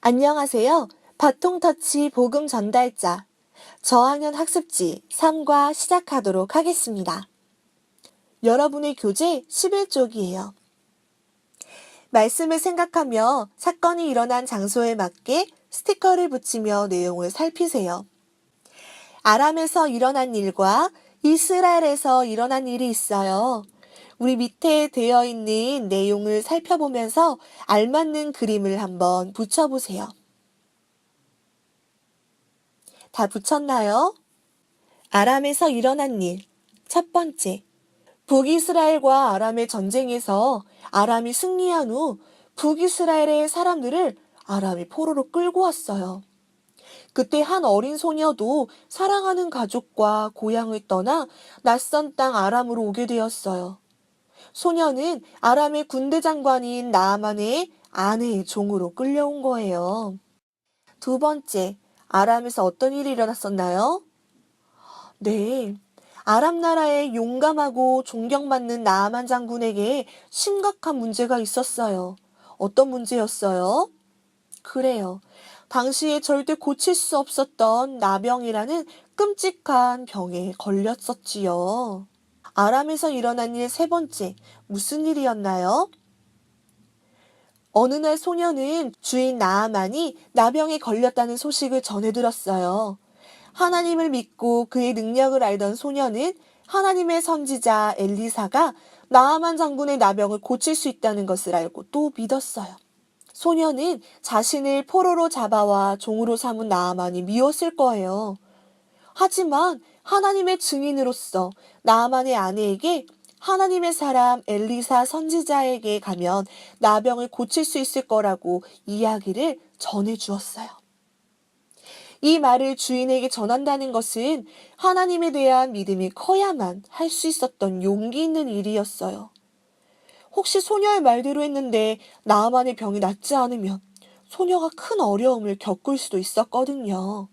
안녕하세요. 바통터치 복음 전달자 저학년 학습지 3과 시작하도록 하겠습니다. 여러분의 교재 11쪽이에요. 말씀을 생각하며 사건이 일어난 장소에 맞게 스티커를 붙이며 내용을 살피세요. 아람에서 일어난 일과 이스라엘에서 일어난 일이 있어요. 우리 밑에 되어 있는 내용을 살펴보면서 알맞는 그림을 한번 붙여보세요. 다 붙였나요? 아람에서 일어난 일. 첫 번째. 북이스라엘과 아람의 전쟁에서 아람이 승리한 후 북이스라엘의 사람들을 아람이 포로로 끌고 왔어요. 그때 한 어린 소녀도 사랑하는 가족과 고향을 떠나 낯선 땅 아람으로 오게 되었어요. 소녀는 아람의 군대 장관인 나아만의 아내의 종으로 끌려온 거예요. 두 번째, 아람에서 어떤 일이 일어났었나요? 네. 아람 나라의 용감하고 존경받는 나아만 장군에게 심각한 문제가 있었어요. 어떤 문제였어요? 그래요. 당시에 절대 고칠 수 없었던 나병이라는 끔찍한 병에 걸렸었지요. 아람에서 일어난 일 세 번째, 무슨 일이었나요? 어느 날 소녀는 주인 나아만이 나병에 걸렸다는 소식을 전해 들었어요. 하나님을 믿고 그의 능력을 알던 소녀는 하나님의 선지자 엘리사가 나아만 장군의 나병을 고칠 수 있다는 것을 알고 또 믿었어요. 소녀는 자신을 포로로 잡아와 종으로 삼은 나아만이 미웠을 거예요. 하지만 하나님의 증인으로서 나아만의 아내에게 하나님의 사람 엘리사 선지자에게 가면 나병을 고칠 수 있을 거라고 이야기를 전해 주었어요. 이 말을 주인에게 전한다는 것은 하나님에 대한 믿음이 커야만 할 수 있었던 용기 있는 일이었어요. 혹시 소녀의 말대로 했는데 나만의 병이 낫지 않으면 소녀가 큰 어려움을 겪을 수도 있었거든요.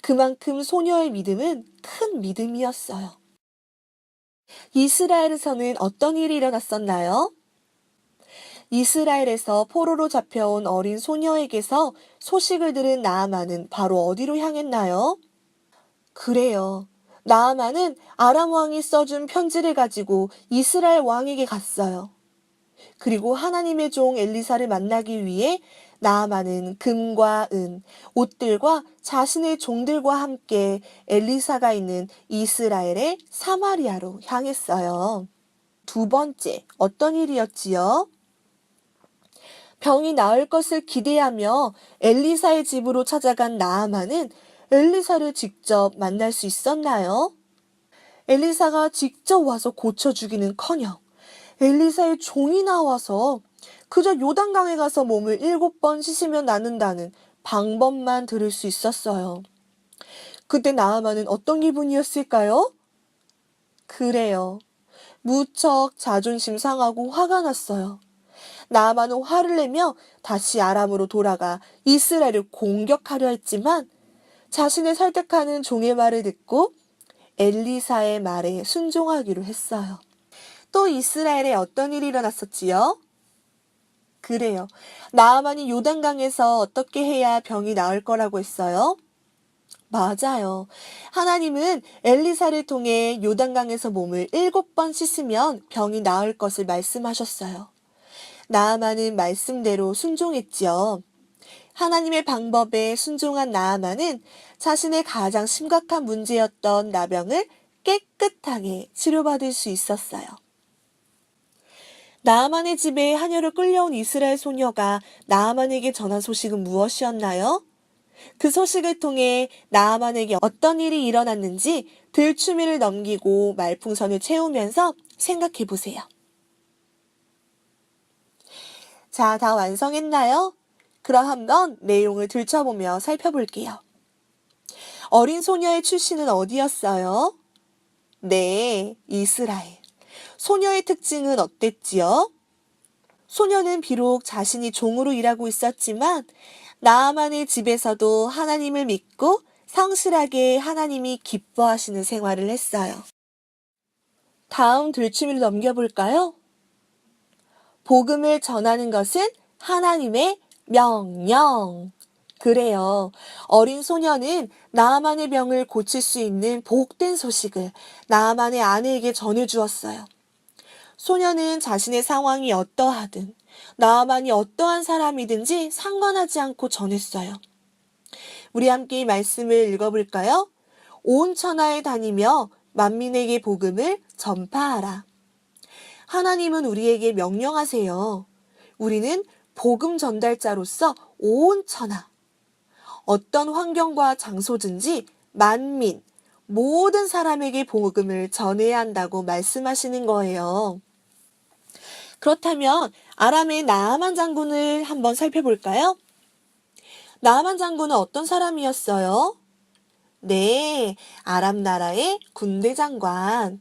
그만큼 소녀의 믿음은 큰 믿음이었어요. 이스라엘에서는 어떤 일이 일어났었나요? 이스라엘에서 포로로 잡혀온 어린 소녀에게서 소식을 들은 나아만은 바로 어디로 향했나요? 그래요. 나아만은 아람 왕이 써준 편지를 가지고 이스라엘 왕에게 갔어요. 그리고 하나님의 종 엘리사를 만나기 위해 나아만은 금과 은, 옷들과 자신의 종들과 함께 엘리사가 있는 이스라엘의 사마리아로 향했어요. 두 번째, 어떤 일이었지요? 병이 나을 것을 기대하며 엘리사의 집으로 찾아간 나아만은 엘리사를 직접 만날 수 있었나요? 엘리사가 직접 와서 고쳐주기는 커녕 엘리사의 종이 나와서 그저 요단강에 가서 몸을 일곱 번 씻으면 낫는다는 방법만 들을 수 있었어요. 그때 나아만은 어떤 기분이었을까요? 그래요. 무척 자존심 상하고 화가 났어요. 나아만은 화를 내며 다시 아람으로 돌아가 이스라엘을 공격하려 했지만 자신을 설득하는 종의 말을 듣고 엘리사의 말에 순종하기로 했어요. 또 이스라엘에 어떤 일이 일어났었지요? 그래요. 나아만이 요단강에서 어떻게 해야 병이 나을 거라고 했어요? 맞아요. 하나님은 엘리사를 통해 요단강에서 몸을 일곱 번 씻으면 병이 나을 것을 말씀하셨어요. 나아만은 말씀대로 순종했지요. 하나님의 방법에 순종한 나아만은 자신의 가장 심각한 문제였던 나병을 깨끗하게 치료받을 수 있었어요. 나아만의 집에 하녀를 끌려온 이스라엘 소녀가 나아만에게 전한 소식은 무엇이었나요? 그 소식을 통해 나아만에게 어떤 일이 일어났는지 들추미를 넘기고 말풍선을 채우면서 생각해 보세요. 자, 다 완성했나요? 그럼 한번 내용을 들춰보며 살펴볼게요. 어린 소녀의 출신은 어디였어요? 네, 이스라엘. 소녀의 특징은 어땠지요? 소녀는 비록 자신이 종으로 일하고 있었지만 나아만의 집에서도 하나님을 믿고 성실하게 하나님이 기뻐하시는 생활을 했어요. 다음 들추미를 넘겨볼까요? 복음을 전하는 것은 하나님의 명령. 그래요. 어린 소녀는 나아만의 병을 고칠 수 있는 복된 소식을 나아만의 아내에게 전해주었어요. 소녀는 자신의 상황이 어떠하든 나아만이 어떠한 사람이든지 상관하지 않고 전했어요. 우리 함께 이 말씀을 읽어볼까요? 온 천하에 다니며 만민에게 복음을 전파하라. 하나님은 우리에게 명령하세요. 우리는 복음 전달자로서 온 천하, 어떤 환경과 장소든지 만민, 모든 사람에게 복음을 전해야 한다고 말씀하시는 거예요. 그렇다면 아람의 나아만 장군을 한번 살펴볼까요? 나아만 장군은 어떤 사람이었어요? 네, 아람 나라의 군대 장관.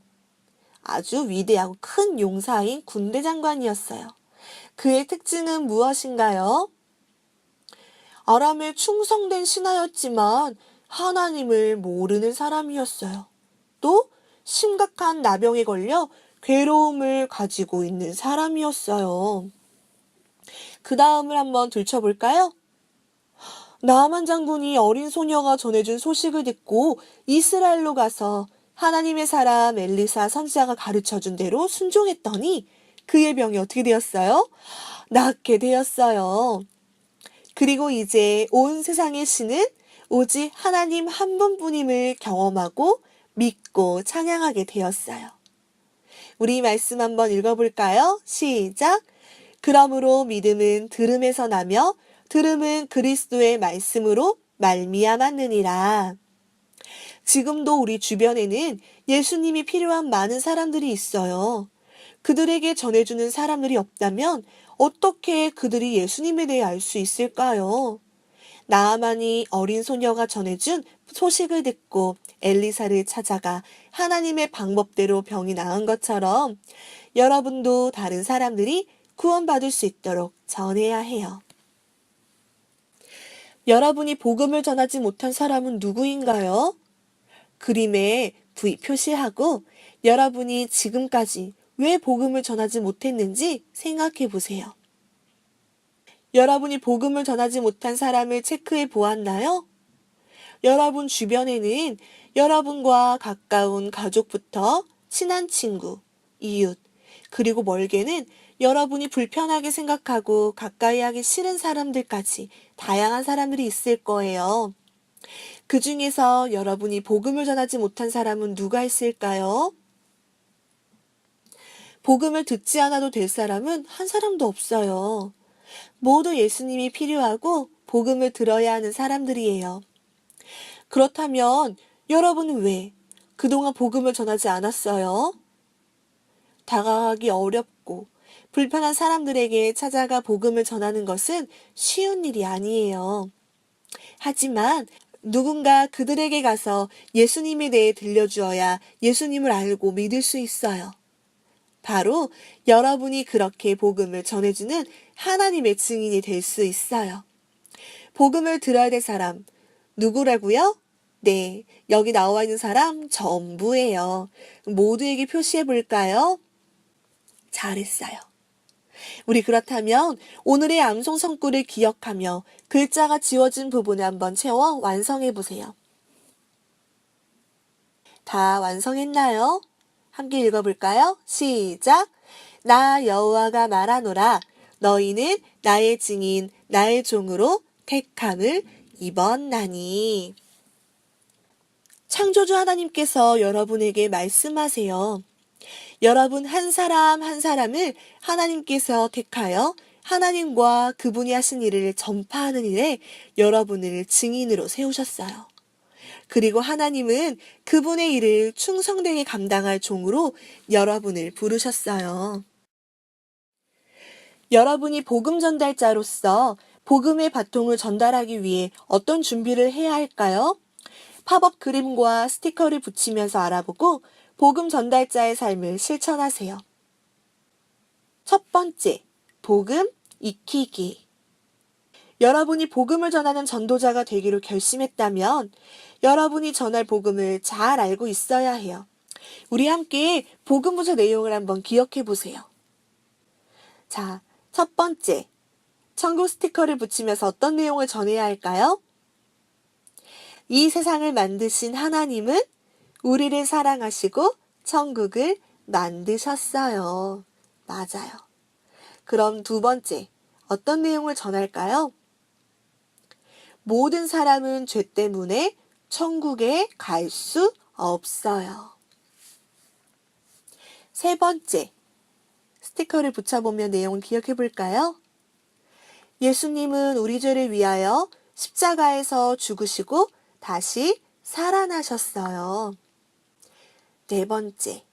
아주 위대하고 큰 용사인 군대 장관이었어요. 그의 특징은 무엇인가요? 아람에 충성된 신하였지만 하나님을 모르는 사람이었어요. 또 심각한 나병에 걸려 괴로움을 가지고 있는 사람이었어요. 그 다음을 한번 들춰볼까요? 나만 장군이 어린 소녀가 전해준 소식을 듣고 이스라엘로 가서 하나님의 사람 엘리사 선지자가 가르쳐준 대로 순종했더니 그의 병이 어떻게 되었어요? 낫게 되었어요. 그리고 이제 온 세상의 신은 오직 하나님 한 분뿐임을 경험하고 믿고 찬양하게 되었어요. 우리 말씀 한번 읽어볼까요? 시작. 그러므로 믿음은 들음에서 나며 들음은 그리스도의 말씀으로 말미암았느니라. 지금도 우리 주변에는 예수님이 필요한 많은 사람들이 있어요. 그들에게 전해주는 사람들이 없다면 어떻게 그들이 예수님에 대해 알 수 있을까요? 나아만이 어린 소녀가 전해준 소식을 듣고 엘리사를 찾아가 하나님의 방법대로 병이 나은 것처럼 여러분도 다른 사람들이 구원받을 수 있도록 전해야 해요. 여러분이 복음을 전하지 못한 사람은 누구인가요? 그림에 V 표시하고 여러분이 지금까지 왜 복음을 전하지 못했는지 생각해 보세요. 여러분이 복음을 전하지 못한 사람을 체크해 보았나요? 여러분 주변에는 여러분과 가까운 가족부터 친한 친구, 이웃, 그리고 멀게는 여러분이 불편하게 생각하고 가까이 하기 싫은 사람들까지 다양한 사람들이 있을 거예요. 그 중에서 여러분이 복음을 전하지 못한 사람은 누가 있을까요? 복음을 듣지 않아도 될 사람은 한 사람도 없어요. 모두 예수님이 필요하고 복음을 들어야 하는 사람들이에요. 그렇다면 여러분은 왜 그동안 복음을 전하지 않았어요? 다가가기 어렵고 불편한 사람들에게 찾아가 복음을 전하는 것은 쉬운 일이 아니에요. 하지만 누군가 그들에게 가서 예수님에 대해 들려주어야 예수님을 알고 믿을 수 있어요. 바로 여러분이 그렇게 복음을 전해주는 하나님의 증인이 될 수 있어요. 복음을 들어야 될 사람, 누구라고요? 네, 여기 나와 있는 사람 전부예요. 모두에게 표시해 볼까요? 잘했어요. 우리 그렇다면 오늘의 암송 성구를 기억하며 글자가 지워진 부분을 한번 채워 완성해 보세요. 다 완성했나요? 함께 읽어볼까요? 시작. 나 여호와가 말하노라. 너희는 나의 증인, 나의 종으로 택함을 입었나니. 창조주 하나님께서 여러분에게 말씀하세요. 여러분 한 사람 한 사람을 하나님께서 택하여 하나님과 그분이 하신 일을 전파하는 일에 여러분을 증인으로 세우셨어요. 그리고 하나님은 그분의 일을 충성되게 감당할 종으로 여러분을 부르셨어요. 여러분이 복음 전달자로서 복음의 바통을 전달하기 위해 어떤 준비를 해야 할까요? 팝업 그림과 스티커를 붙이면서 알아보고 복음 전달자의 삶을 실천하세요. 첫 번째, 복음 익히기. 여러분이 복음을 전하는 전도자가 되기로 결심했다면 여러분이 전할 복음을 잘 알고 있어야 해요. 우리 함께 복음부서 내용을 한번 기억해 보세요. 자, 첫 번째. 천국 스티커를 붙이면서 어떤 내용을 전해야 할까요? 이 세상을 만드신 하나님은 우리를 사랑하시고 천국을 만드셨어요. 맞아요. 그럼 두 번째, 어떤 내용을 전할까요? 모든 사람은 죄 때문에 천국에 갈 수 없어요. 세 번째, 스티커를 붙여보면 내용을 기억해 볼까요? 예수님은 우리 죄를 위하여 십자가에서 죽으시고 다시 살아나셨어요. 네 번째,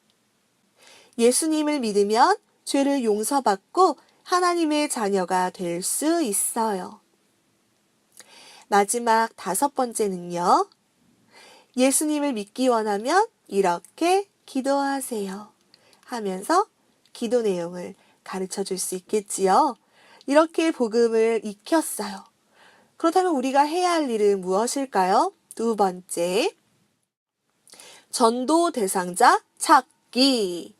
예수님을 믿으면 죄를 용서받고 하나님의 자녀가 될 수 있어요. 마지막 다섯 번째는요. 예수님을 믿기 원하면 이렇게 기도하세요. 하면서 기도 내용을 가르쳐 줄 수 있겠지요. 이렇게 복음을 익혔어요. 그렇다면 우리가 해야 할 일은 무엇일까요? 두 번째. 전도 대상자 찾기.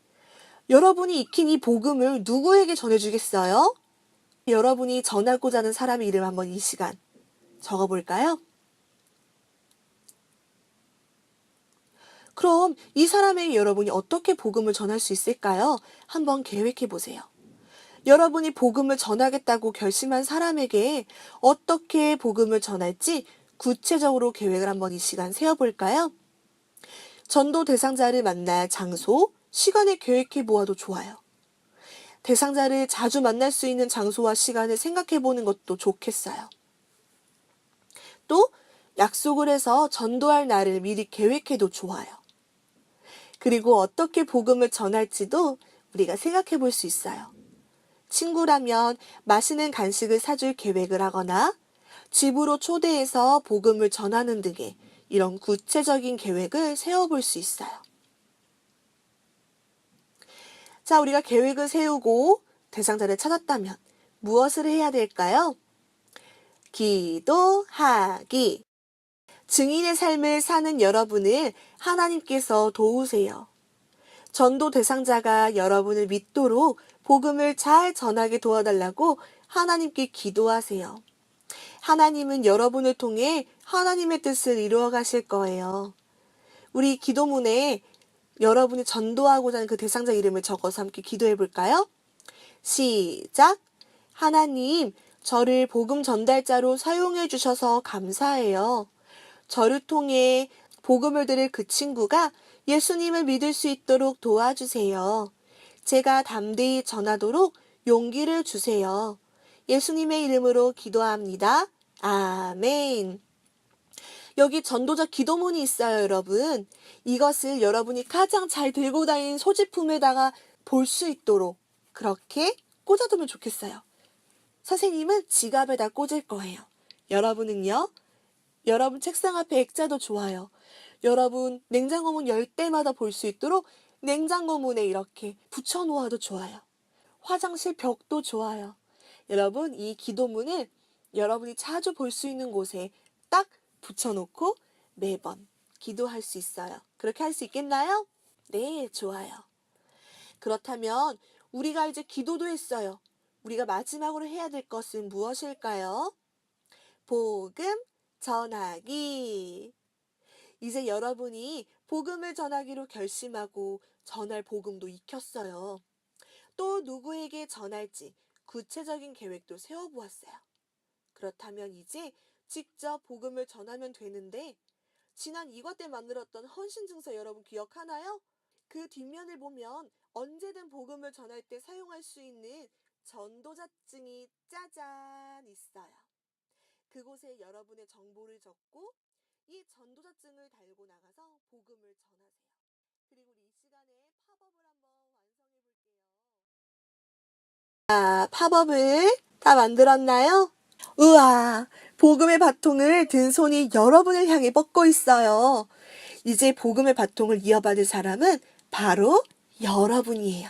여러분이 익힌 이 복음을 누구에게 전해주겠어요? 여러분이 전하고자 하는 사람의 이름 한번 이 시간 적어볼까요? 그럼 이 사람에게 여러분이 어떻게 복음을 전할 수 있을까요? 한번 계획해 보세요. 여러분이 복음을 전하겠다고 결심한 사람에게 어떻게 복음을 전할지 구체적으로 계획을 한번 이 시간 세워볼까요? 전도 대상자를 만날 장소, 시간을 계획해 보아도 좋아요. 대상자를 자주 만날 수 있는 장소와 시간을 생각해 보는 것도 좋겠어요. 또 약속을 해서 전도할 날을 미리 계획해도 좋아요. 그리고 어떻게 복음을 전할지도 우리가 생각해 볼 수 있어요. 친구라면 맛있는 간식을 사줄 계획을 하거나 집으로 초대해서 복음을 전하는 등의 이런 구체적인 계획을 세워볼 수 있어요. 자, 우리가 계획을 세우고 대상자를 찾았다면 무엇을 해야 될까요? 기도하기. 증인의 삶을 사는 여러분을 하나님께서 도우세요. 전도 대상자가 여러분을 믿도록 복음을 잘 전하게 도와달라고 하나님께 기도하세요. 하나님은 여러분을 통해 하나님의 뜻을 이루어 가실 거예요. 우리 기도문에 여러분이 전도하고자 하는 그 대상자 이름을 적어서 함께 기도해 볼까요? 시작! 하나님, 저를 복음 전달자로 사용해 주셔서 감사해요. 저를 통해 복음을 들을 그 친구가 예수님을 믿을 수 있도록 도와주세요. 제가 담대히 전하도록 용기를 주세요. 예수님의 이름으로 기도합니다. 아멘. 여기 전도자 기도문이 있어요, 여러분. 이것을 여러분이 가장 잘 들고 다니는 소지품에다가 볼 수 있도록 그렇게 꽂아두면 좋겠어요. 선생님은 지갑에다 꽂을 거예요. 여러분은요? 여러분 책상 앞에 액자도 좋아요. 여러분 냉장고 문 열 때마다 볼 수 있도록 냉장고 문에 이렇게 붙여놓아도 좋아요. 화장실 벽도 좋아요. 여러분 이 기도문을 여러분이 자주 볼 수 있는 곳에 딱 붙여놓고 매번 기도할 수 있어요. 그렇게 할 수 있겠나요? 네, 좋아요. 그렇다면 우리가 이제 기도도 했어요. 우리가 마지막으로 해야 될 것은 무엇일까요? 복음 전하기. 이제 여러분이 복음을 전하기로 결심하고 전할 복음도 익혔어요. 또 누구에게 전할지 구체적인 계획도 세워보았어요. 그렇다면 이제 직접 복음을 전하면 되는데 지난 2과 때 만들었던 헌신 증서 여러분 기억하나요? 그 뒷면을 보면 언제든 복음을 전할 때 사용할 수 있는 전도자증이 짜잔 있어요. 그곳에 여러분의 정보를 적고 이 전도자증을 달고 나가서 복음을 전하세요. 그리고 우리 이 시간에 팝업을 한번 완성해 볼게요. 아, 팝업을 다 만들었나요? 우와, 복음의 바통을 든 손이 여러분을 향해 뻗고 있어요. 이제 복음의 바통을 이어받을 사람은 바로 여러분이에요.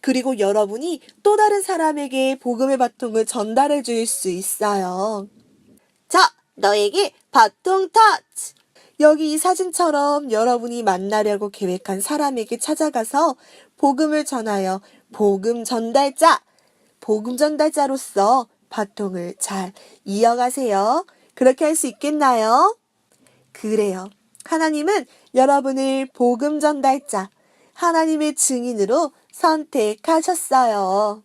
그리고 여러분이 또 다른 사람에게 복음의 바통을 전달해 줄 수 있어요. 자, 너에게 바통 터치! 여기 이 사진처럼 여러분이 만나려고 계획한 사람에게 찾아가서 복음을 전하여 복음 전달자, 복음 전달자로서 바통을 잘 이어가세요. 그렇게 할 수 있겠나요? 그래요. 하나님은 여러분을 복음 전달자, 하나님의 증인으로 선택하셨어요.